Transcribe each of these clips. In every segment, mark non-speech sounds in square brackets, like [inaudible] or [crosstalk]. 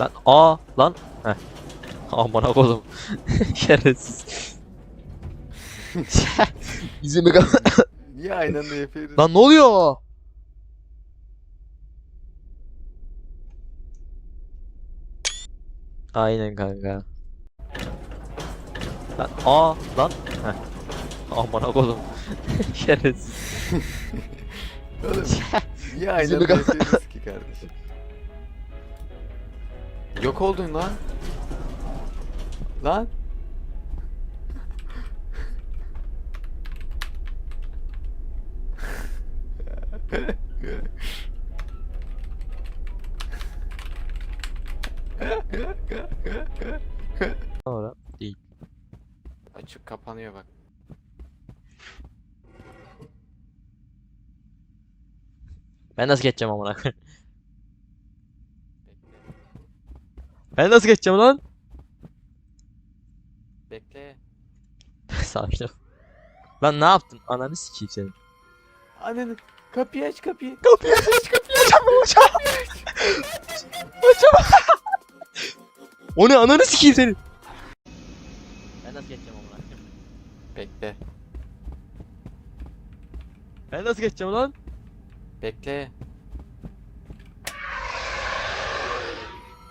Lan aa lan. Heh. [laughs] Amına koydum. [laughs] Şerefsiz. [laughs] Yüzümü kap- Niye aynı anda yapıyoruz? Lan ne oluyor? Aynen kanka. Lan aa lan. Heh. Amına koydum. Şerefsiz. Oğlum, niye anda kap- yapıyoruz ki kardeşim? Yok oldun lan. Lan. Sonra değil. Açık kapanıyor bak. Ben nasıl geçeceğim amına koyayım? Ben nasıl geçeceğim lan? [laughs] Bekle. Sakin ol. Lan ne yaptın? Ananı sikeyim senin. Ananı kapıyı aç kapıyı. Kapıyı aç kapıyı aç açama Açama O ne ananı sikeyim senin Ben nasıl geçeceğim amına koyayım? Bekle. Ben nasıl geçeceğim lan? Bekle.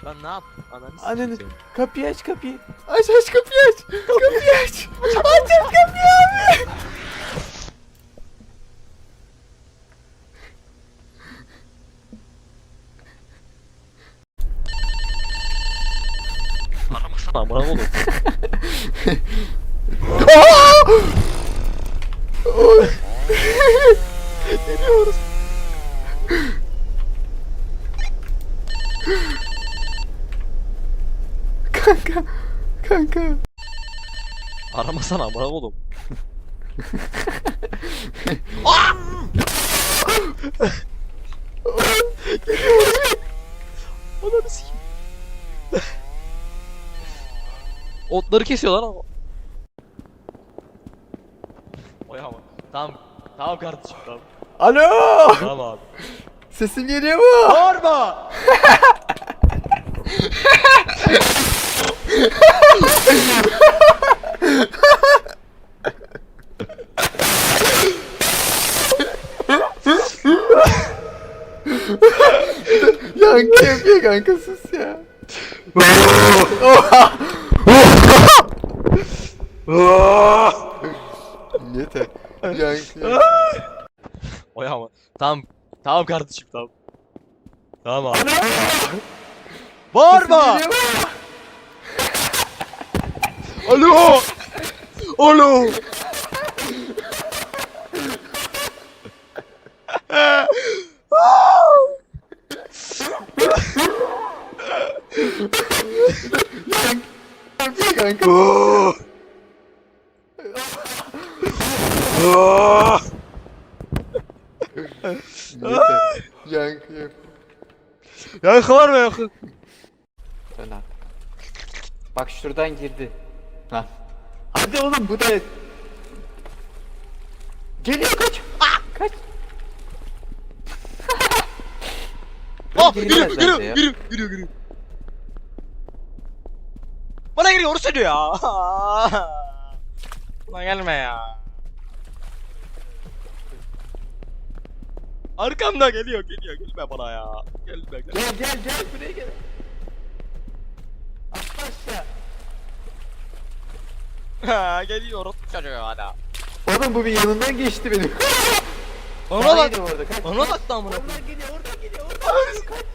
Lan ne yaptın? Ananı sikeyim Ananı senin. kapıyı aç kapıyı. Aç aç kapıyı aç. Kapıyı aç. Aç aç kapıyı abi. Aramasana amına oğlum. Geliyoruz. [laughs] kanka. Kanka. Aramasana amına oğlum. Ananı sikeyim. Otları kesiyor lan ama. Oy ama. Tamam. Tamam kardeşim tamam. Alo. Tamam abi. Sesim geliyor mu? Bağırma! [laughs] Yankı yapıyor kanka sus ya. Yeter. Yankı yapıyor. Oy ama. Tamam. Tamam kardeşim tamam. Tamam abi. Bağırma! Alo! Alo! [laughs] Kanka. Yeter. Yankı yapıyor. Yankı var mı yankı? Dön artık. Bak şuradan girdi. Ha. Hadi oğlum bu da... Geliyor kaç. Ah, kaç. Ah Girmez geliyor bence geliyor ya. geliyor geliyor geliyor. Bana geliyor onu söylüyor ya. [laughs] Bana gelme ya. Arkamda geliyor geliyor gelme bana ya. Gelme gelme. Gel gel gel buraya gel. Atla aşağı. Ha geliyor orospu çocuğu hala. Oğlum bu bir yanından geçti benim. [laughs] Ona bak. Ona bak da amına. Oradan geliyor oradan geliyor oradan geliyor kaç.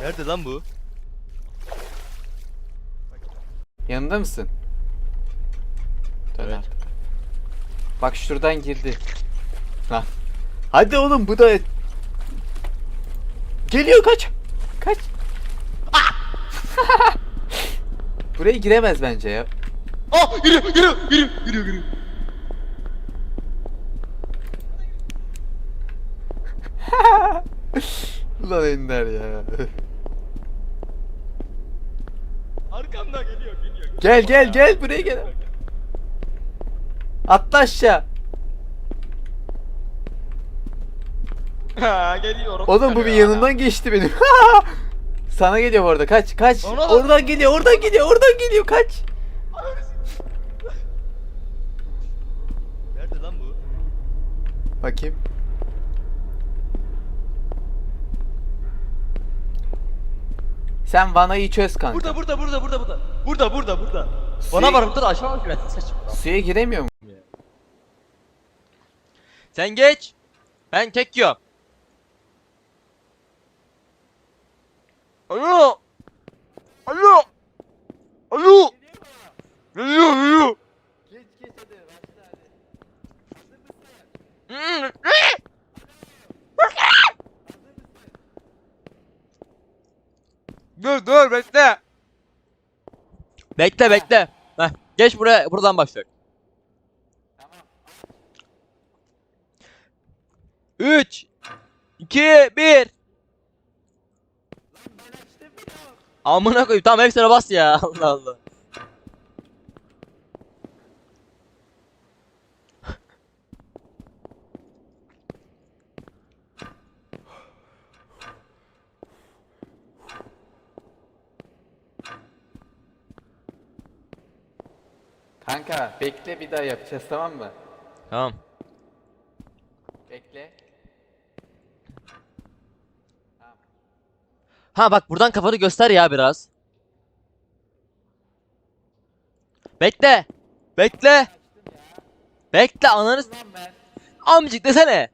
Nerede lan bu? Yanında mısın? Dön Evet. artık. Bak şuradan girdi. Lan. Hadi oğlum bu da... Geliyor kaç. Kaç. Ah! [laughs] Buraya giremez bence ya. Ah geliyor geliyor geliyor geliyor geliyor. Ulan Ender ya. Arkamda geliyor geliyor. Gel gel gel buraya gel. Atla aşağı. Ha geliyor. Oğlum bu bir yanından geçti benim. [laughs] Sana geliyor bu arada. Kaç kaç. Ona. Oradan geliyor. Oradan geliyor. Oradan geliyor. Kaç. Nerede lan bu? Bakayım. Sen vanayı çöz kanka. Burada burada burada burada burada. Burada burada burada. Suya- Bana var dur aşağı bak. Saçma. Suya giremiyor mu? Sen geç. Ben kek yiyorum. Alo. Alo. Alo. Geliyor geliyor. Geç geç hadi başla hadi. Hmm. Dur dur bekle. Bekle bekle. Heh, geç buraya buradan. Tamam. 3 2 1 Amına koyayım tamam hepsine bas ya [laughs] Allah Allah. Kanka bekle bir daha yapacağız tamam mı? Tamam. Bekle. Tamam. Ha bak buradan kafanı göster ya biraz. Bekle. Bekle. Bekle ananı s- Lan ben. amcık desene.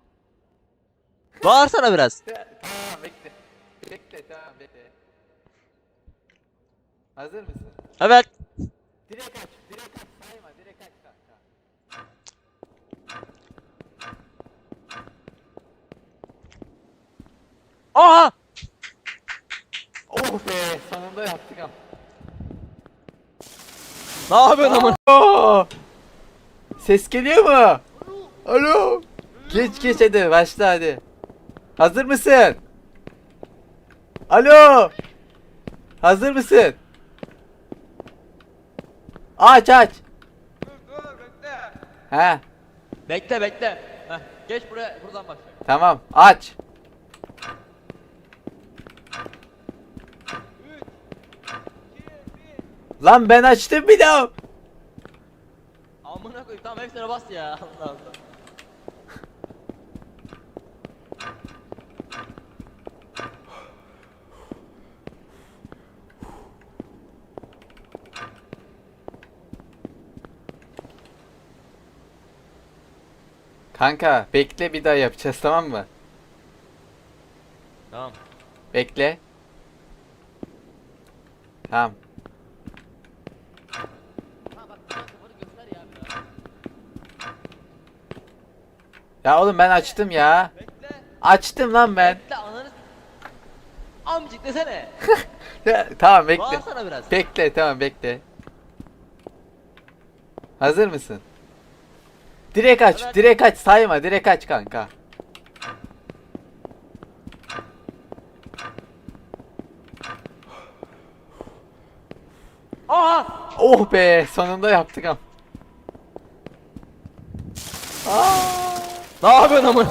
Bağırsana biraz. Tamam bekle. Bekle tamam bekle. Hazır mısın? Evet. Direkt aç, direkt aç, sayma, direkt aç kanka. Aha! Oh be, sonunda yaptık ama. Ne yapıyorsun? Oo! Ses geliyor mu? Alo. Geç geç hadi başla hadi. Hazır mısın? Alo. Hazır mısın? Aç aç. He Bekle bekle. Heh, geç buraya buradan başla. tamam aç. Lan ben açtım bir daha. Amına koyayım tamam hepsine bas ya [laughs] Allah Allah. Kanka bekle bir daha yapacağız tamam mı? Tamam. Bekle. Tamam. Ha bak buradan kafanı göster ya biraz. Ya oğlum ben açtım ya. Bekle. Açtım lan ben. Bekle ananı Amcık desene. [laughs] Ya, tamam bekle. Bağırsana biraz. Bekle tamam bekle. Hazır mısın? Direkt aç, Evet. direkt aç sayma, direkt aç kanka. Aha! Oh be, sonunda yaptık ama. Aa! Ne yapıyorsun amına?